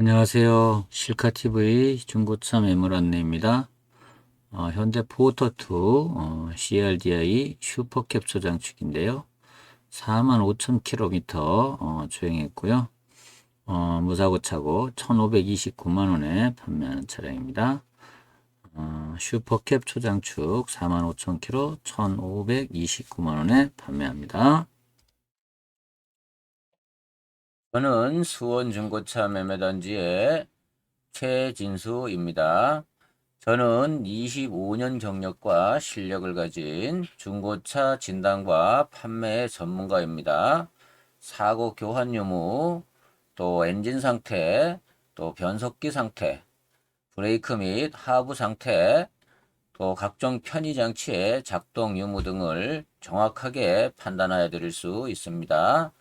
안녕하세요. 실카TV 중고차 매물 안내입니다. 어, 현대 포터2 어, CRDI 슈퍼캡 소장축인데요. 45,000km 어, 주행했고요. 어, 무사고 차고 1,529만원에 판매하는 차량입니다. 어, 슈퍼캡 초장축 45,000km 1,529만원에 판매합니다. 저는 수원 중고차 매매단지의 최진수입니다. 저는 25년 경력과 실력을 가진 중고차 진단과 판매 전문가입니다. 사고 교환 유무, 또 엔진 상태, 또 변속기 상태, 브레이크 및 하부 상태, 또 각종 편의 장치의 작동 유무 등을 정확하게 판단하여 드릴 수 있습니다.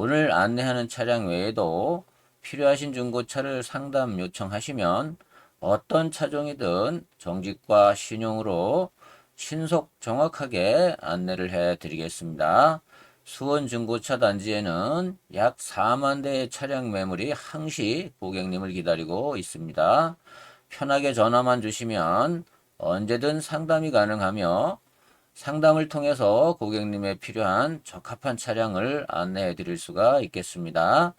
오늘 안내하는 차량 외에도 필요하신 중고차를 상담 요청하시면 어떤 차종이든 정직과 신용으로 신속 정확하게 안내를 해 드리겠습니다. 수원 중고차 단지에는 약 4만 대의 차량 매물이 항시 고객님을 기다리고 있습니다. 편하게 전화만 주시면 언제든 상담이 가능하며 상담을 통해서 고객님의 필요한 적합한 차량을 안내해 드릴 수가 있겠습니다.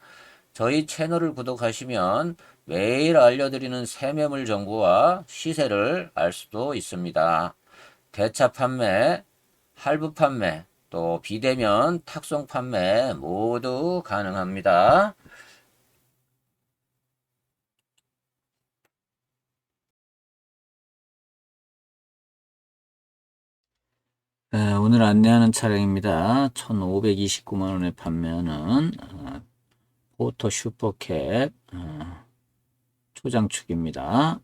저희 채널을 구독하시면 매일 알려드리는 새매물 정보와 시세를 알 수도 있습니다. 대차 판매, 할부 판매, 또 비대면 탁송 판매 모두 가능합니다. 네, 오늘 안내하는 차량입니다. 1,529만 원에 판매하는 어, 포토 슈퍼캡 어, 초장축입니다.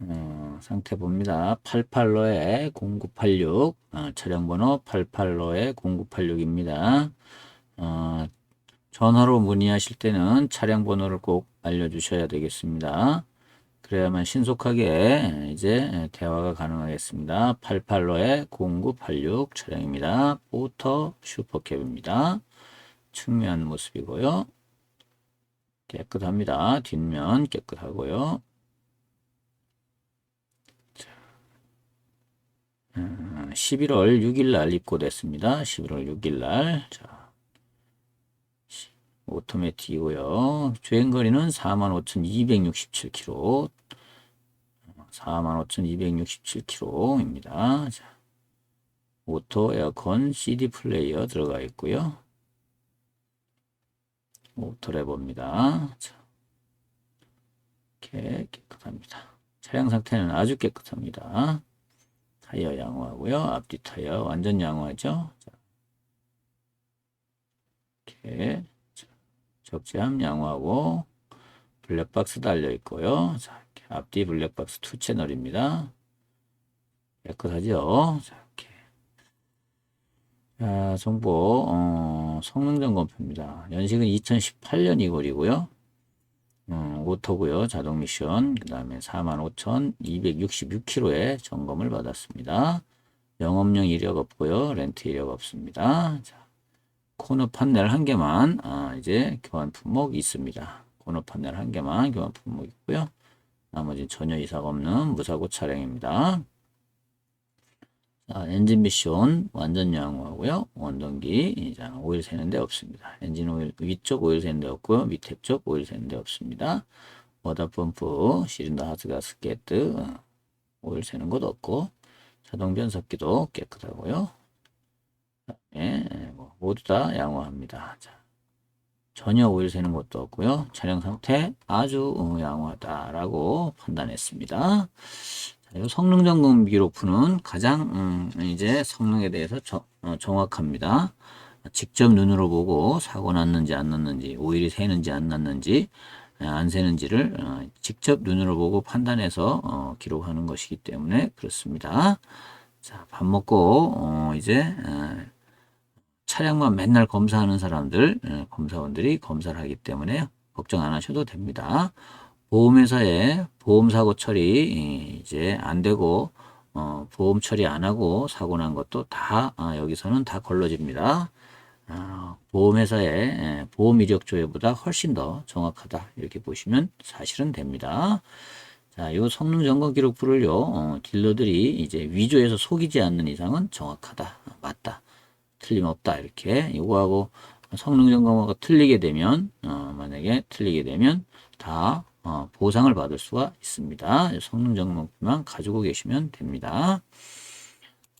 어, 상태 봅니다. 88로에 0986 어, 차량 번호 88로에 0986입니다. 어, 전화로 문의하실 때는 차량 번호를 꼭 알려주셔야 되겠습니다. 그래야만 신속하게 이제 대화가 가능하겠습니다. 88로에 0986 차량입니다. 포터 슈퍼캡입니다. 측면 모습이고요. 깨끗합니다. 뒷면 깨끗하고요. 자, 11월 6일 날 입고됐습니다. 11월 6일 날. 자, 오토매틱이고요. 주행거리는 45,267km. 45,267km입니다. 자, 오토 에어컨 CD 플레이어 들어가 있고요. 오토 레버입니다. 자, 이렇게 깨끗합니다. 차량 상태는 아주 깨끗합니다. 타이어 양호하고요. 앞뒤 타이어 완전 양호하죠. 자, 이렇게 적재함 양호하고 블랙박스 달려 있고요. 자, 이렇게 앞뒤 블랙박스 투 채널입니다. 깨끗하죠? 자, 이렇게. 자, 정보, 어, 성능 점검표입니다. 연식은 2018년 2월이고요. 음, 오토고요. 자동 미션. 그 다음에 45,266km의 점검을 받았습니다. 영업용 이력 없고요. 렌트 이력 없습니다. 자, 코너 판넬 한 개만 아, 이제 교환 품목 있습니다. 코너 판넬 한 개만 교환 품목 있고요. 나머지 전혀 이사가 없는 무사고 차량입니다. 자, 엔진 미션 완전 양호하고요. 원동기 자, 오일 새는 데 없습니다. 엔진 오일 위쪽 오일 새는 데 없고요. 밑에 쪽 오일 새는 데 없습니다. 워터 펌프, 시린더 하스가스 게트 오일 새는 곳 없고 자동 변속기도 깨끗하고요. 예, 뭐 모두 다 양호합니다. 자, 전혀 오일 새는 것도 없고요. 차량 상태 아주 어, 양호하다라고 판단했습니다. 자, 이 성능 점검 기록부는 가장 음, 이제 성능에 대해서 저, 어, 정확합니다. 직접 눈으로 보고 사고 났는지 안 났는지 오일이 새는지 안 났는지 안 새는지를 어, 직접 눈으로 보고 판단해서 어, 기록하는 것이기 때문에 그렇습니다. 자, 밥 먹고 어, 이제 차량만 맨날 검사하는 사람들, 검사원들이 검사를 하기 때문에 걱정 안 하셔도 됩니다. 보험회사에 보험사고 처리 이제 안 되고 어, 보험 처리 안 하고 사고 난 것도 다 아, 여기서는 다 걸러집니다. 어, 보험회사의 예, 보험 이력 조회보다 훨씬 더 정확하다 이렇게 보시면 사실은 됩니다. 자, 요 성능 점검 기록부를요 어, 딜러들이 이제 위조해서 속이지 않는 이상은 정확하다, 맞다, 틀림없다 이렇게 요거하고 성능 점검하고 틀리게 되면 어, 만약에 틀리게 되면 다 어, 보상을 받을 수가 있습니다. 성능 점검만 가지고 계시면 됩니다.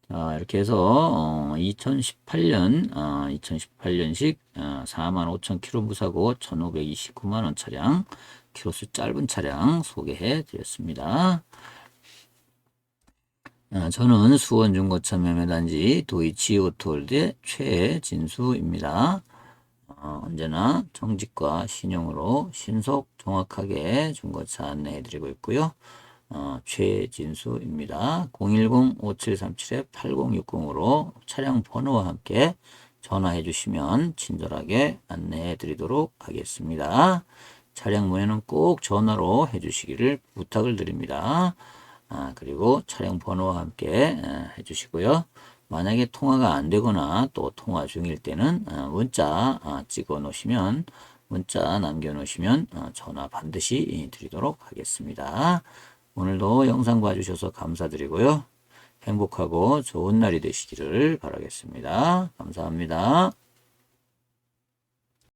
자, 이렇게 해서 어, 2018년 어, 2018년식 어, 45,000km 무사고 1,529만 원 차량 키로수 짧은 차량 소개해 드렸습니다. 아, 저는 수원 중고차 매매단지 도이치 오토홀드의 최진수입니다. 어, 언제나 정직과 신용으로 신속 정확하게 중고차 안내해 드리고 있고요. 어, 최진수입니다. 010-5737-8060으로 차량 번호와 함께 전화해 주시면 친절하게 안내해 드리도록 하겠습니다. 차량 문의는 꼭 전화로 해 주시기를 부탁을 드립니다. 아, 그리고 차량 번호와 함께 에, 해주시고요. 만약에 통화가 안 되거나 또 통화 중일 때는 어, 문자 아, 찍어 놓으시면 문자 남겨 놓으시면 어, 전화 반드시 드리도록 하겠습니다. 오늘도 영상 봐주셔서 감사드리고요. 행복하고 좋은 날이 되시기를 바라겠습니다. 감사합니다.